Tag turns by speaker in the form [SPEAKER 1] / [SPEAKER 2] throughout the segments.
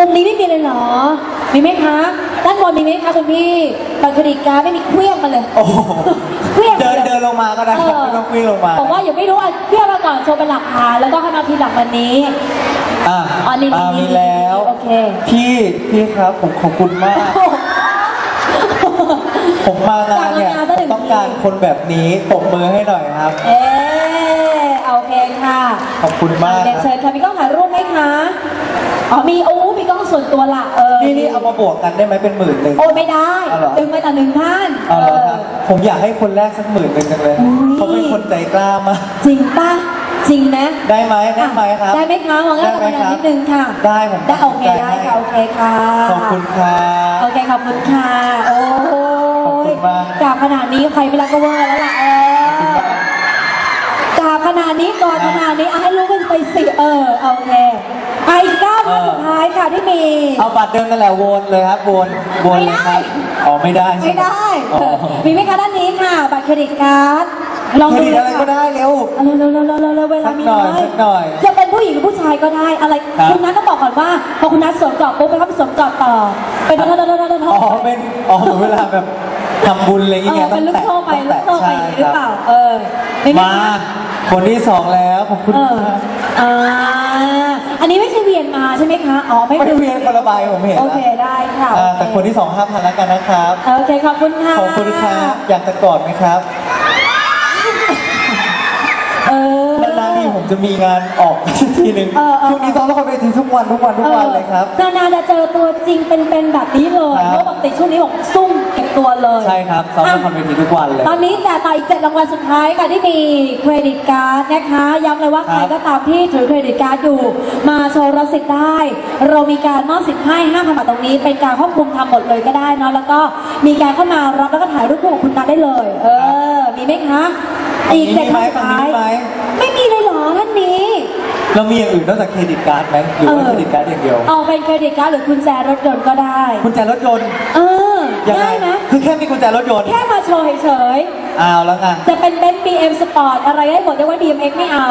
[SPEAKER 1] มุมนี้ไม่มีเลยเหรอ มีไหมคะ ด้านบนมีไหมคะคุณพี่บัตรเครดิตการ์ดไม่มีเครื่องมาเลย
[SPEAKER 2] โอ้โห
[SPEAKER 1] เครื่อง
[SPEAKER 2] เดินเดินลงมาก็ได้ครับไม่ต้องวิ่งลงมา
[SPEAKER 1] บอกว่าอย่าไม่รู้อะเครื่องมาก่อนโชว์เป็นหลักฐานแล้วก็ให้มาทีหลังวันนี้
[SPEAKER 2] อะ
[SPEAKER 1] อ๋อนี่
[SPEAKER 2] อะ
[SPEAKER 1] นี่
[SPEAKER 2] มีแล้ว
[SPEAKER 1] โอเค
[SPEAKER 2] พี่พี่ครับผมขอบคุณมากผมมางานเนี่ย
[SPEAKER 1] ฝากงานซะหนึ่ง
[SPEAKER 2] ต้องการคนแบบนี้ปรบมือให้หน่อยครับ
[SPEAKER 1] เอ๊ะโอเคค่ะ
[SPEAKER 2] ขอบคุณมาก
[SPEAKER 1] เรียน
[SPEAKER 2] ครับ
[SPEAKER 1] เชิญค่ะมีกล้องถ่ายรูปไหมคะ อ๋อมีโอ้ มีกล้องส่วนตัวละเออ
[SPEAKER 2] นี่นี่เอามาบวกกันได้ไหมเป็นหมื่นหนึ่ง
[SPEAKER 1] โอ้ไม่ได้
[SPEAKER 2] เอาเหรอ
[SPEAKER 1] ดึงมาแต่หนึ่งท่าน
[SPEAKER 2] เอาเหรอครับผมอยากให้คนแรกสักหมื่นหนึ่งจังเลย
[SPEAKER 1] อุ๊ย
[SPEAKER 2] เขาเป็นคนใจกล้ามาก
[SPEAKER 1] จริงปะจริงนะ
[SPEAKER 2] ได้ไหมได้ไหมครับ
[SPEAKER 1] ได้ไหมคะมองหน้า
[SPEAKER 2] ได้
[SPEAKER 1] กัน
[SPEAKER 2] ไหมครับ
[SPEAKER 1] นิดนึงค่ะ
[SPEAKER 2] ได้ผม
[SPEAKER 1] ได้โอเค
[SPEAKER 2] ได้
[SPEAKER 1] ได้ค่ะโอเคค่ะ
[SPEAKER 2] ขอบคุณครับ
[SPEAKER 1] โอเคขอบคุณค่ะ โอ้
[SPEAKER 2] ขอบคุ
[SPEAKER 1] ย
[SPEAKER 2] ณมาก
[SPEAKER 1] กราบขนาดนี้ใครไม่รักก็เวอร์แล้วล่ะเออกราบขนาดนี้กอดขนาดนี้เอาให้รู้กันไปสิเออโอเค อะอีกเก้าท่านสุดท้ายค่ะที่มี
[SPEAKER 2] เอาบัตรเดิมนั่นแหละวนเลยครับวนวนเลยครับอ๋อไม่ได้ใช่
[SPEAKER 1] ไม่
[SPEAKER 2] ห
[SPEAKER 1] ได้
[SPEAKER 2] อ๋อ
[SPEAKER 1] มีไหมคะด้านนี้ค่ะ บัตรเครดิตการ์ดลอง
[SPEAKER 2] เคร
[SPEAKER 1] ดู
[SPEAKER 2] ดิต
[SPEAKER 1] เลย
[SPEAKER 2] อะไร
[SPEAKER 1] ค่ะ
[SPEAKER 2] ก็ได้เร็ว
[SPEAKER 1] เอาเร็วๆเร็วๆเร็วๆเร็วๆเวลามีน้อย
[SPEAKER 2] สักหน่อย
[SPEAKER 1] จะเป็นผู้หญิงหรือผู้ชายก็ได้อะไร
[SPEAKER 2] ครับ
[SPEAKER 1] คุณนัทต้องบอกก่อนว่าพอคุณนัทสวมกรอบปุ๊บไปเข้าไปสวมกรอบต่อเป็นทอดๆๆๆๆ
[SPEAKER 2] อ๋อเป็นอ๋อเหมือนเวลาแบบทำบุญอะไรอย่าง
[SPEAKER 1] เอ
[SPEAKER 2] เงี้
[SPEAKER 1] อยเป็นลูก
[SPEAKER 2] แตะ
[SPEAKER 1] โซ่ไป
[SPEAKER 2] ต้อง
[SPEAKER 1] ลูก
[SPEAKER 2] แตะ
[SPEAKER 1] โซ่ไป
[SPEAKER 2] ใช่
[SPEAKER 1] หรือ
[SPEAKER 2] ครับ
[SPEAKER 1] เปล่า เออไม่มี
[SPEAKER 2] มาคนที่สองแล้วขอบคุณ
[SPEAKER 1] เออ
[SPEAKER 2] ครับ
[SPEAKER 1] อ่า อันนี้ไม่ใช่เวียนมาใช่ไหมคะอ๋อไม่
[SPEAKER 2] ไม่เวียนคนละใบผมเห็น
[SPEAKER 1] โอ
[SPEAKER 2] นะ
[SPEAKER 1] เคได้ค่ะ
[SPEAKER 2] อ่าแต่คนที่สองห้าพันแล้วกันนะครับ
[SPEAKER 1] โอเคขอบคุณค่ะ
[SPEAKER 2] ขอบคุณครับอยากจะกอดไหมครับ
[SPEAKER 1] เออ
[SPEAKER 2] นานๆทีผมจะมีงานออกสักทีหนึ่ง
[SPEAKER 1] เออเออ
[SPEAKER 2] ช่วงนี้ซ้อมละครเวทีทุกวันทุกวันทุกวันเลยครับ
[SPEAKER 1] นานๆจะเจอตัวจริงเป็นๆแบบนี้เลย
[SPEAKER 2] ครับ
[SPEAKER 1] เพราะปกติช่วงนี้บอกซุ่มเก็บ ตัวเลย
[SPEAKER 2] ใช่ครับซ้อมละครเวทีทุกวันเลย
[SPEAKER 1] ตอนนี้แจกต่ออีกเจ็ดรางวัลสุดท้ายค่ะที่มีเครดิตการ์ดนะคะย้ำเลยว่า
[SPEAKER 2] ครั
[SPEAKER 1] ใคร
[SPEAKER 2] บ
[SPEAKER 1] ก็ตามที่ถือเครดิตการ์ดอยู่มาโชว์รับสิทธิ์ได้ เรามีการมอบสิทธิ์ให้5,000บาทตรงนี้ เป็นการควบคุมทำหมดเลยก็ได้เนอะแล้วก็มีการเข้ามารับแล้วก็ถ่ายรูปคู่กับคุณนัทได้เลย เออ มีไหมคะอีกเจ็ด
[SPEAKER 2] มีไหม
[SPEAKER 1] ท่านสุดท้าย
[SPEAKER 2] มีไหม
[SPEAKER 1] ไม่มีเลยเหรอท่านนี้
[SPEAKER 2] เรามีอย่างอื่นนอกจากเครดิตการ์ดไหมหรือว่าเครดิตการ์ดอย่างเดียว
[SPEAKER 1] เอาเป็นเครดิตการ์ดหรือกุญแจรถยนต์ก็ได้
[SPEAKER 2] กุญแจรถยนต์
[SPEAKER 1] เออ
[SPEAKER 2] ยังไง
[SPEAKER 1] ได้นะ
[SPEAKER 2] คือ แค่มีกุญแจรถยนต์
[SPEAKER 1] แค่มาโชว์เฉย
[SPEAKER 2] เอาแล้วไง
[SPEAKER 1] ๆจะเป็นเบนซ์ BM Sport อะไรได้หมดยกเว้น BMX ไม่เอา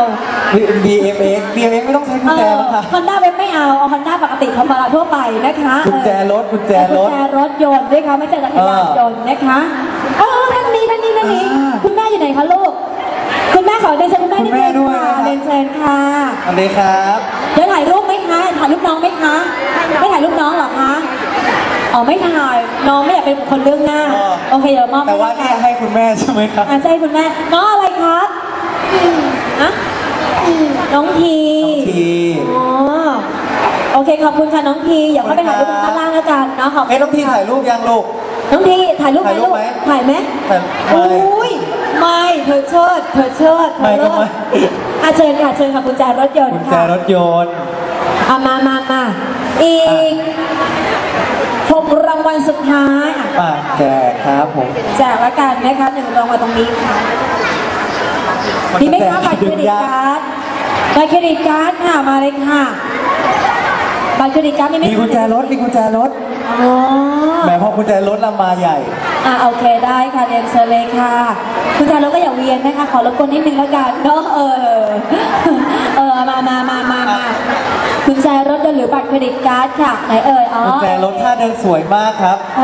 [SPEAKER 2] BMX BMX ไม่ต้องใช้กุญแจแล้วค่ะ
[SPEAKER 1] ฮอนด้าเว็บไม่เอาเอาฮอนด้าปกติธรรมดาทั่วไปนะคะ
[SPEAKER 2] กุญแจรถกุญแจร
[SPEAKER 1] กุญ
[SPEAKER 2] ถ
[SPEAKER 1] แจรถยนต์ด้วยค่ะไม่ใช่จักรยานยนต์นะคะเออท่านนี้ท่านนี้ท่านนี้
[SPEAKER 2] อ่า
[SPEAKER 1] คุณแม่อยู่ไหนคะลูกคุณแม่ขอเรียนเชิญคุณแม่
[SPEAKER 2] คุณแม่
[SPEAKER 1] นินึง
[SPEAKER 2] ด้วย
[SPEAKER 1] ค่ะ
[SPEAKER 2] นะครับ
[SPEAKER 1] เรียนเชิญค่ะ
[SPEAKER 2] สวัสดีครับ
[SPEAKER 1] เดี๋ยวถ่ายรูปไหมคะถ่ายรูปน้องไหมคะไม่ถ่ายรูปน้องเหรอคะ อ๋อไม่ถ่ายน้องไม่อยากเป็นบุคคนเรื่องหน้า
[SPEAKER 2] อ๋อ
[SPEAKER 1] โอเคเดี๋ยวมอบ
[SPEAKER 2] แต่ว่า
[SPEAKER 1] ให้
[SPEAKER 2] เนี่ยให้คุณแม่ใช่ไหมครับ
[SPEAKER 1] อาใช่คุณแม่น้องอะไรครับอะน้องที
[SPEAKER 2] น้องที
[SPEAKER 1] อ๋อโอเคขอบคุณค่ะน้องทีอย่าเข้าไปถ่ายรูปด้านล่างแล้วกันเนาะขอบคุณ
[SPEAKER 2] เอ้ยน้องทีถ่ายรูปยังลูก
[SPEAKER 1] น้องทีถ่ายรูปไหม
[SPEAKER 2] ถ่ายรู
[SPEAKER 1] ลู
[SPEAKER 2] ป
[SPEAKER 1] ก
[SPEAKER 2] ไหม
[SPEAKER 1] ถ่ายไหม
[SPEAKER 2] ถ่ายไม่
[SPEAKER 1] อุ้ยไม่เธอเชิดเธอเชิดเธ
[SPEAKER 2] ไม่
[SPEAKER 1] อ
[SPEAKER 2] ก็
[SPEAKER 1] เลิศ
[SPEAKER 2] ไม่
[SPEAKER 1] อาเชิญค่ะเชิญค่ะกุญแจรถยนต์
[SPEAKER 2] กุญแจ
[SPEAKER 1] ค่ะ
[SPEAKER 2] รถยนต์
[SPEAKER 1] เอามามามาอีกหกรางวัลสุดท้ายอะ
[SPEAKER 2] ป่าแจกครับผม
[SPEAKER 1] แจกแล้วกันนะคะหนึ่งรางวัลตรงนี้ค่ะมีไหมคะบัตรเครดิตการ์ดบัตรเครดิตการ์ดค่ะมาเลยค่ะบัตรเครดิตการ์ดมีไหม
[SPEAKER 2] มีกุญแจรถมีกุญแจรถ
[SPEAKER 1] อ๋อ
[SPEAKER 2] แหมพอกุญแจรถละมาใหญ่
[SPEAKER 1] อะโอเคได้ค่ะเรียนเชิญเลยค่ะคุณชายรถก็อย่าเวียนนะคะขอรบกวนนิดนึงแล้วกันเนาะเออเออมามามามามา คุณชายรถยนต์หรือบัตรเครดิตการ์ดค่ะไหนเอ่ยอ๋อ
[SPEAKER 2] กุญแจรถท่าเดินสวยมากครับ
[SPEAKER 1] เอ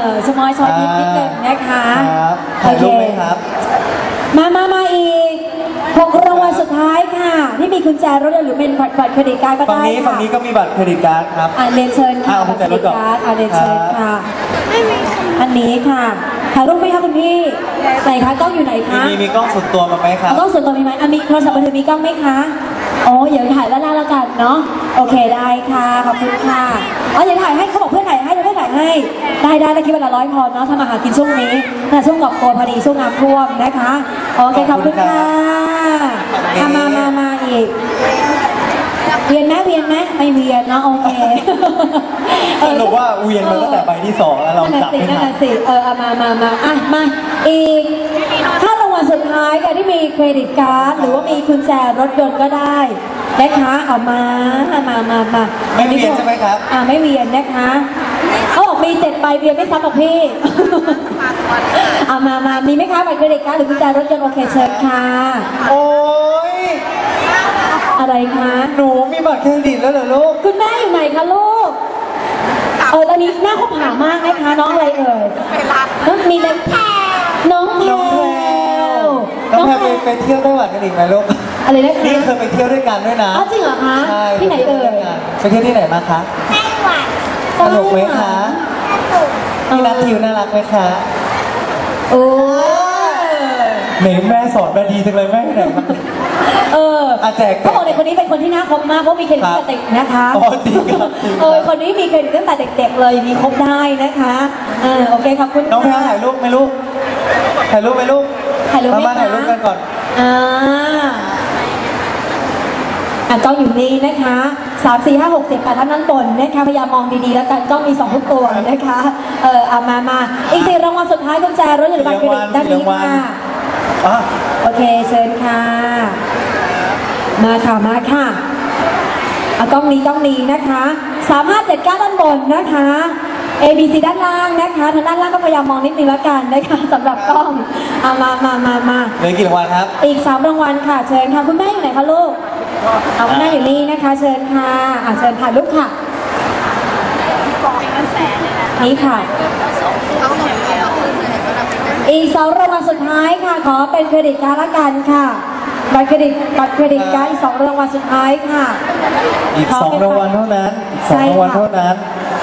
[SPEAKER 1] อสมอยชอยนิดนิดนึงนะคะ
[SPEAKER 2] ครับถ่ายรูปไหมครับ
[SPEAKER 1] มามามาอีกหกรางวัลสุดท้ายค่ะ ที่มีกุญแจรถยนต์หรือเป็นบัตรบัตรเครดิตการ์ดก็
[SPEAKER 2] ฝั่ง
[SPEAKER 1] ได้
[SPEAKER 2] นี้
[SPEAKER 1] ค่ะ
[SPEAKER 2] ฝั่งนี้ก็มีบัตรเครดิตการ์ดครับ
[SPEAKER 1] อ่าเรียนเชิญค่ะ
[SPEAKER 2] อ้าว
[SPEAKER 1] บัตรเครดิตการ์ด
[SPEAKER 2] กุญแจรถก่อน
[SPEAKER 1] อ่าเรียนเชิญ
[SPEAKER 2] ครับ
[SPEAKER 1] ค่ะอันนี้ค่ะถ่ายรูปไหมคะคุณพี่ไหนคะกล้องอยู่ไหน
[SPEAKER 2] มี
[SPEAKER 1] คะ
[SPEAKER 2] มีมีกล้องส่วนตัวมาไหมครับ
[SPEAKER 1] กล้องส่วนตัวมีไหมอะมีโทรศัพท์มือถือมีกล้องไหมคะอ๋อเดี๋ยวถ่ายด้านหน้าแล้วกันเนาะ โอเคได้ค่ะขอบคุณค่ะอ๋อเดี๋ยวถ่ายให้เขาบอกเพื่อนถ่ายให้เดี๋ยวเพื่อนถ่ายให้ได้ได้ได้คิดว่าละร้อยพอเนาะทำอาหารกินช่วงนี้แต่ช่วงกอบโกยพอดีช่วงน้ำท่วมนะคะโอเคขอบคุณค่ะอะมามามาอีกเวียนไหมเวียนไหมไม่เวียนเนาะโอเค
[SPEAKER 2] สรุปว่าเวียนมาตั้งแต่ใบที่สองแล้วเรา
[SPEAKER 1] นั่น
[SPEAKER 2] จั
[SPEAKER 1] น่ะ
[SPEAKER 2] บ
[SPEAKER 1] สิ
[SPEAKER 2] ไม่
[SPEAKER 1] นั่น
[SPEAKER 2] ทัน
[SPEAKER 1] น่ะสิเออเอามามามาอะมาอีกถ้ารางวัลสุดท้ายค่ะที่มีเครดิตการ์ดหรือว่ามีกุญแจรถยนต์ก็ได้ นะคะเอามามามามา
[SPEAKER 2] ไม่เวียนใช่ไหมครับ
[SPEAKER 1] อ่าไม่เวียนนะคะเขาบอกมีเจ็ดใบเวียนไม่ซ้ำกับพี่เอามามามีไหมคะบัตรเครดิตการ์ดหรือกุญแจรถยนต์โอเคเชิญค่ะ
[SPEAKER 2] โอ้ย
[SPEAKER 1] อะไรคะ
[SPEAKER 2] หนูมีบัตรเครดิตแล้วเหรอลูก
[SPEAKER 1] คุณแม่อยู่ไหนคะลูกเออตอนนี้หน้าคบหามากนะคะน้องอะไรเอ่ยน้องมีเลยน้องแพร
[SPEAKER 2] น้องแพร
[SPEAKER 1] ว
[SPEAKER 2] น้องแพรไปไปเที่ยวไต้หวันกันอีกไหมลูก
[SPEAKER 1] อะไรนะคะ
[SPEAKER 2] นี่เคยไปเที่ยวด้วยกันด้วยนะ
[SPEAKER 1] อ๋อจริงเหรอคะ
[SPEAKER 2] ใช่
[SPEAKER 1] ที่ไหนเอ่ย
[SPEAKER 2] ไปเที่ยวที่ไหนมาคะสนุกไหมคะพี่นัททิวน่ารักไหมคะ
[SPEAKER 1] โอ้ย
[SPEAKER 2] ไหนแม่สอนมาดีจังเลยแม่ไหนครับ
[SPEAKER 1] เออ
[SPEAKER 2] อะแจก
[SPEAKER 1] เขาบอกในคนนี้เป็นคนที่น่าคบมากเพราะมีเครดิตตั้งแต่เด็กนะคะ
[SPEAKER 2] อ๋อจริงครับจริงครับ
[SPEAKER 1] เออคนนี้มีเครดิตตั้งแต่เด็กๆเลยมีคบได้นะคะเออโอเคขอบคุณ
[SPEAKER 2] น้องแพร
[SPEAKER 1] ค่ะ
[SPEAKER 2] ถ่ายรูปไหมลูกถ่ายรูปไหมลูก
[SPEAKER 1] ถ่ายรูปไหม
[SPEAKER 2] มามา
[SPEAKER 1] คะ
[SPEAKER 2] ถ่ายรูปกันก่อน
[SPEAKER 1] อ่า อะกล้องอยู่นี่นะคะสามสี่ห้าหกเจ็ดแปดท่านนั้นบนนะคะพยายามมองดีๆแล้วกันกล้องมีสองทุกตัวนะคะ เออเอามามาอีกสี่รางวัลสุดท้ายกุญแจรถยนต์บัตรเครดิตด้านนี้ค่ะ
[SPEAKER 2] อะ
[SPEAKER 1] โอเคเชิญค่ะ มาค่ะมาค่ะเอากล้องนี้กล้องนี้นะคะสามารถเจ็ดก้าด้านบนนะคะ A B C ด้านล่างนะคะทางด้านล่างก็พยายามมองนิดนึงแล้วกันนะคะสำหรับกล้องเอามามามามา
[SPEAKER 2] เหลือกี่รางวัลครับ
[SPEAKER 1] อีกสามรางวัลค่ะ เชิญค่ะคุณแม่อยู่ไหนคะลูก เอาคุณแม่อยู่นี่นะคะ เชิญค่ะอะเชิญถ่ายรูปค่ะ นี่ค่ะ อีกสองรางวัลสุดท้ายค่ะ ขอเป็นเครดิตการ์ดละกันค่ะบัตรเครดิตบัตรเครดิตการ์ดอีกสองรางวัลสุดท้ายค่ะ
[SPEAKER 2] อีกสองรางวัลเท่านั้นอีกสอง
[SPEAKER 1] ใช่
[SPEAKER 2] รางวัล
[SPEAKER 1] ค่ะ
[SPEAKER 2] เท่านั้น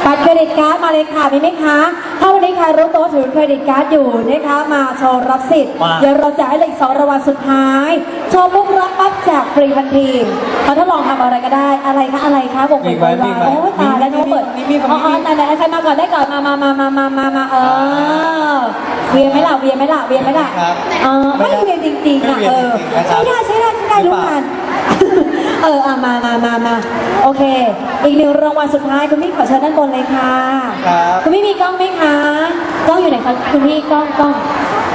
[SPEAKER 1] บัตรเครดิตการ์ดมาเลยค่ะมีไหมคะ ถ้าวันนี้ใครรู้ตัวถือเครดิตการ์ดอยู่นะคะมาโชว์รับสิทธิ์
[SPEAKER 2] มา
[SPEAKER 1] เดี๋ยวเราจะให้เลยอีกสองรางวัลสุดท้าย โชว์ปุ๊บรับปั๊บแจกฟรีทันทีเขาทดลองทำอะไรก็ได้อะไรคะอะไรคะบอก
[SPEAKER 2] มี
[SPEAKER 1] เปิด
[SPEAKER 2] ไหมมีไหม
[SPEAKER 1] โอ้ยตายแล้ว
[SPEAKER 2] มี
[SPEAKER 1] น้องเปิด
[SPEAKER 2] มีมีมี
[SPEAKER 1] อ๋ออ๋อไหนไหนใครมาก่อนได้ก่อนมามามามามามามาเออเวียนไหมล่ะเวียนไหมล่ะเวียนไหมล่ะ
[SPEAKER 2] ครับ
[SPEAKER 1] เออไม่
[SPEAKER 2] ไม่ได้
[SPEAKER 1] เวียนจริงๆอะ
[SPEAKER 2] ไม่
[SPEAKER 1] เอ
[SPEAKER 2] เวียน
[SPEAKER 1] อ
[SPEAKER 2] จริงๆนะครับ
[SPEAKER 1] ใช่ได้ใช่ได้ใช่ได้รู้กัน เอออะมามามามาโอเค อีกหนึ่งรางวัลสุดท้ายคุณพี่ขอเชิญด้านบนเลยค่ะ
[SPEAKER 2] ครับ
[SPEAKER 1] คุณพี่มีกล้องไหมคะกล้องอยู่ไหนคะคุณพี่กล้องกล้อง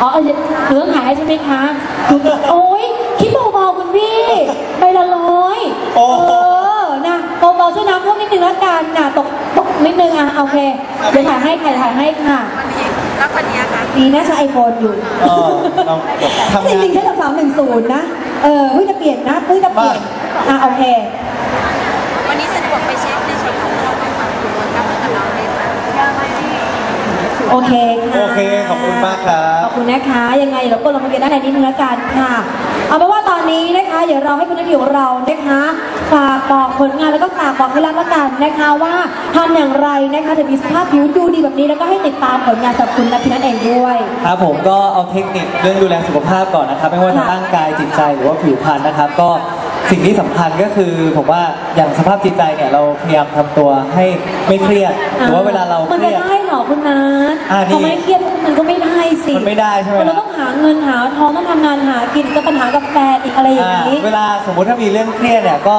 [SPEAKER 1] อ๋อเออเหลืองหายใช่ไหมคะคุณโอ้ยคิดเบาๆคุณพี่ใบละร้อย
[SPEAKER 2] โอ้
[SPEAKER 1] เออนะเบาๆช่วยน้ำท่วมนิดนึงแล้วกันนะตกตกนิดนึงอะโอเคเดี๋ยวถ่ายให้ใครถ่ายให้ค่ะ
[SPEAKER 3] แล้ววันนี้คะ
[SPEAKER 1] ดีนะใช้ไอโฟนอยู่
[SPEAKER 2] เออเราทำ
[SPEAKER 1] จ
[SPEAKER 2] งาน
[SPEAKER 1] ริงๆใช้จากสามหนึ่งศูนย์นะ เออเพิ่งจะเปลี่ยนนะเพิ่งจะเปลี่ยน อะโอเค
[SPEAKER 3] วันนี้สะดวกไปเช็คในส่วนของเราไปฝั่งคุณกับกับเราเลยค่ะ
[SPEAKER 1] โอเคค่ะ
[SPEAKER 2] โอเคขอบคุณมากครั
[SPEAKER 1] ข
[SPEAKER 2] บ
[SPEAKER 1] อบคุณนะคะ ยังไงเราก็ลงทะเบียนได้ในนี้นึงแล้วกันค่ะ เอาเป็นว่าตอนนี้นะคะ เดี๋ยวเราให้คุณนักอยู่ของเรานะคะ ฝากบอกผลงานแล้วก็ฝากบอกเคล็ดลับแล้วกันนะคะว่าทำอย่างไรนะคะถึงมีสภาพผิวดูดีแบบนี้แล้วก็ให้ติดตามผลงานจากคุณนัทพินัทเองด้วย
[SPEAKER 2] ครับผมก็เอาเทคนิคเรื่องดูแลสุขภาพก่อนนะครับ ไม่ว่าจะ
[SPEAKER 1] ค่ะ
[SPEAKER 2] ร่างกายจิตใจหรือว่าผิวพรรณนะครับ ก็สิ่งที่สำคัญก็คือผมว่าอย่างสภาพจิตใจเนี่ยเราพยายามทำตัวให้ไม่เครียดหรือว่าเวลาเรา
[SPEAKER 1] มัน
[SPEAKER 2] เครี
[SPEAKER 1] จะ
[SPEAKER 2] ยด
[SPEAKER 1] ได้เหรอคุณนัท
[SPEAKER 2] อ่านี่
[SPEAKER 1] พอไม่เครียดมันก็ไม่ได้สิ
[SPEAKER 2] มันไม่ได้ใช่ไหม
[SPEAKER 1] เราต้องหาเงินหาทองต้องทำงานหากินก็ปัญหากับแฟนอีกอะไรอย่าง
[SPEAKER 2] อ่า
[SPEAKER 1] นี้
[SPEAKER 2] เวลาสมมุติถ้ามีเรื่องเครียดเนี่ยก็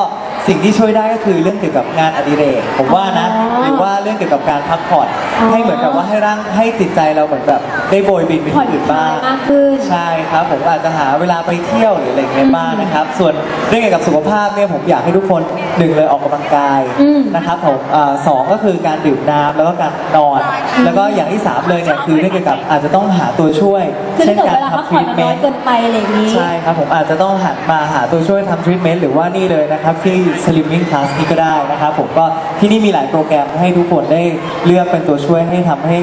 [SPEAKER 2] สิ่งที่ช่วยได้ก็คือเรื่องเกี่ยวกับงานอดิเรกผมว่านะ
[SPEAKER 1] อ๋อ
[SPEAKER 2] หรือว่าเรื่องเกี่ยวกับการพักผ่อน
[SPEAKER 1] อ๋อ
[SPEAKER 2] ให้เหมือนกับว่าให้ร่างให้จิตใจเราเหมือนแบบได้โบยบินไป
[SPEAKER 1] ผ่อน
[SPEAKER 2] ที่อื่น
[SPEAKER 1] คลา
[SPEAKER 2] บ้ายง
[SPEAKER 1] มากขึ้น
[SPEAKER 2] ใช่ครับผมอาจจะหาเวลาไปเที่ยวหรืออะไรอย่างเงี้ยบ้างนะครับ ส่วนเรื่องเกี่ยวกับสุขภาพเนี่ยผมอยากให้ทุกคน หนึ่งเลยออกกำลังกาย
[SPEAKER 1] อืม
[SPEAKER 2] นะครับผมอ่าสองก็คือการดื่มน้ำแล้วก็การนอน แล้วก็อย่างที่สามเลยเนี่ยคือเรื่องเกี่ยวกับอาจจะต้องหาตัวช่วย
[SPEAKER 1] คือ
[SPEAKER 2] เช่
[SPEAKER 1] ถ้านเกิด
[SPEAKER 2] การ
[SPEAKER 1] เวลาพัก
[SPEAKER 2] ทำท
[SPEAKER 1] ผ่อ
[SPEAKER 2] รี
[SPEAKER 1] น
[SPEAKER 2] ท
[SPEAKER 1] มัน
[SPEAKER 2] เม
[SPEAKER 1] น้อย
[SPEAKER 2] นต์
[SPEAKER 1] เกินไปอะไรอย่างนี้
[SPEAKER 2] ใช่ครับ ผมอาจจะต้องหันมาหาตัวช่วยทำทรีทเมนต์หรือว่านี่เลยนะครับ ที่ Slimming Class นี่ก็ได้นะครับผมก็ที่นี่มีหลายโปรแกรมให้ทุกคนได้เลือกเป็นตัวช่วยให้ทำให้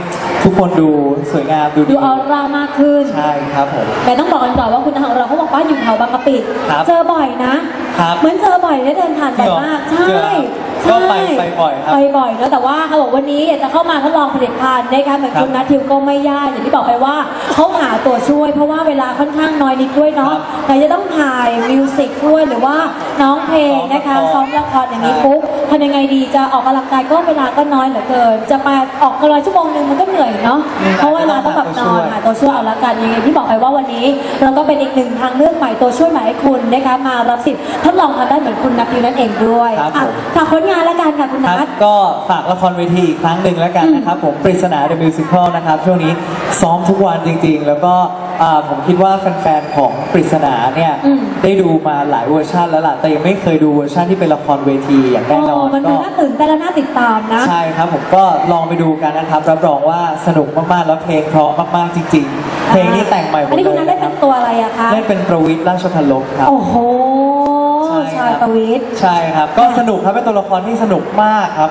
[SPEAKER 2] ทุกคนดูสวยงามดู
[SPEAKER 1] ดู
[SPEAKER 2] ดี
[SPEAKER 1] ออร่ามากขึ้น
[SPEAKER 2] ใช่ครับผม
[SPEAKER 1] แต่ต้องบอกกันก่อนว่าคุณอาของเราเขาบอกว่าอยู่แถวบางกะปิ
[SPEAKER 2] ครับ
[SPEAKER 1] เจอบ่อยนะ
[SPEAKER 2] ครับ
[SPEAKER 1] เหมือนเจอบ่อยได้เดินผ่านบ่อยมาก
[SPEAKER 2] จริง
[SPEAKER 1] ใช่
[SPEAKER 2] เหรอก็
[SPEAKER 1] ใช่
[SPEAKER 2] ไปไปบ่อยครับ
[SPEAKER 1] ไปบ่อยเนอะแต่ว่าเขาบอกวันนี้อยากจะเข้ามาทดลองผลิตภัณฑ์นะคะเหมือน
[SPEAKER 2] ครับ
[SPEAKER 1] คุณนัททิวก็ไม่ยากอย่างที่บอกไปว่าเขาหาตัวช่วย เพราะว่าเวลาค่อนข้างน้อยนิดด้วยเนาะ
[SPEAKER 2] ครับ
[SPEAKER 1] ไหนจะต้องถ่ายมิวสิกด้วยหรือว่าน้องเพลงนะคะ
[SPEAKER 2] ซ้
[SPEAKER 1] ซ้
[SPEAKER 2] อ
[SPEAKER 1] อ
[SPEAKER 2] ม
[SPEAKER 1] ม
[SPEAKER 2] ละ
[SPEAKER 1] ละ
[SPEAKER 2] ค
[SPEAKER 1] ค
[SPEAKER 2] ร
[SPEAKER 1] รอย่างนี้
[SPEAKER 2] ใช่
[SPEAKER 1] ปุ๊บ ทำยังไงดีจะออกกำลังกายก็เวลาก็น้อยเหลือเกิน จะมาออกกำลังชั่วโมงหนึ่งมันก็เหนื่อยเนาะ
[SPEAKER 2] อืม
[SPEAKER 1] เพราะเวลาต้องแบบนอนหาตัวช่วยเอาละกันยังไงที่บอกไปว่าวันนี้ เราก็เป็นอีกหนึ่งทางเลือกใหม่ตัวช่วยใหม่ให้คุณนะคะมารับสิทธิ์ทดลองทำได้เหมือนคุณนัททิวนั่นเองด้วย
[SPEAKER 2] ครับ
[SPEAKER 1] อะ
[SPEAKER 2] ผม
[SPEAKER 1] ฝากผลงานละกันค่ะคุณ
[SPEAKER 2] ค
[SPEAKER 1] นั
[SPEAKER 2] รับ
[SPEAKER 1] ท
[SPEAKER 2] ก็ฝากละครเวทีอีกครั้งหนึ่งแล้วกันนะครับผมปริศนา The Musical นะครับช่วงนี้ซ้อมทุกวันจริง ๆ แล้วก็ อ่าผมคิดว่าแฟนๆของปริศนาเนี่ย
[SPEAKER 1] อืม
[SPEAKER 2] ได้ดูมาหลายเวอร์ชันแล้วล่ะแต่ยังไม่เคยดูเวอร์ชันที่เป็นละครเวทีอย่างแน่นอน
[SPEAKER 1] โมัน
[SPEAKER 2] ก็
[SPEAKER 1] น่าตื่นเต้นและน่าติดตามนะ
[SPEAKER 2] ใช่ครับผมก็ลองไปดูกันนะครับรับรองว่าสนุกมากๆแล้วเพลงเพราะมากๆจริง ๆ เพลงนี้แต่งใหม่หม
[SPEAKER 1] อั
[SPEAKER 2] ด
[SPEAKER 1] นนี้
[SPEAKER 2] เล
[SPEAKER 1] คุณ
[SPEAKER 2] ย
[SPEAKER 1] นัทได้
[SPEAKER 2] นะค
[SPEAKER 1] เป็
[SPEAKER 2] รับ
[SPEAKER 1] นตัวอะไรอะคะ
[SPEAKER 2] เล่นเป็นประวิตรราชพันลบครับ
[SPEAKER 1] โอ้โห
[SPEAKER 2] ใช่
[SPEAKER 1] ชายประวิตร
[SPEAKER 2] ใช่ครับ ก็สนุกครับเป็นตัวละครที่สนุกมากครับ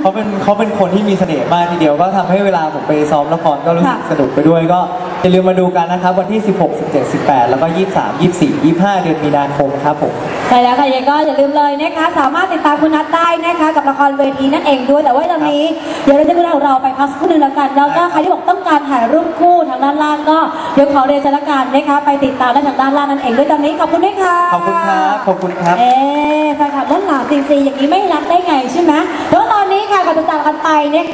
[SPEAKER 2] เขาเป็นเขาเป็นคนที่มีเสน่ห์มากทีเดียวก็ทำให้เวลาผมไปซ้อมละครก็รู้สึก
[SPEAKER 1] ค่ะ
[SPEAKER 2] สนุกไปด้วยก็ อย่าลืมมาดูกันนะครับ วันที่ 16 17 18 แล้วก็ 23 24 25 เดือนมีนาคมครับผม
[SPEAKER 1] ใช่แล้วค่ะยังก็อย่าลืมเลยนะคะ สามารถติดตามคุณนัทได้นะคะ กับละครเวทีนั่นเองด้วย แต่ว่าตอนนี้เดี๋ยวเราจะคุณของเราไปพักสักครู่หนึงแล้วกัน แล้วก็ใครที่บอกต้องการถ่ายรูปคู่ทางด้านล่างก็เดี๋ยวขอเรียนเชิญละกันนะคะไปติดตามได้ทางด้านล่างนั่นเองด้วยตอนนี้ขอบคุณด้วยค่ะ
[SPEAKER 2] ขอบคุณครับขอบคุณครับ
[SPEAKER 1] เอ๊ะแฟนคลับด้านหลังจริงๆอย่างนี้ไม่รักได้ไงใช่ไหมแล้วตอนนี้ค่ะก่อนจะจากกันไปเนี่ย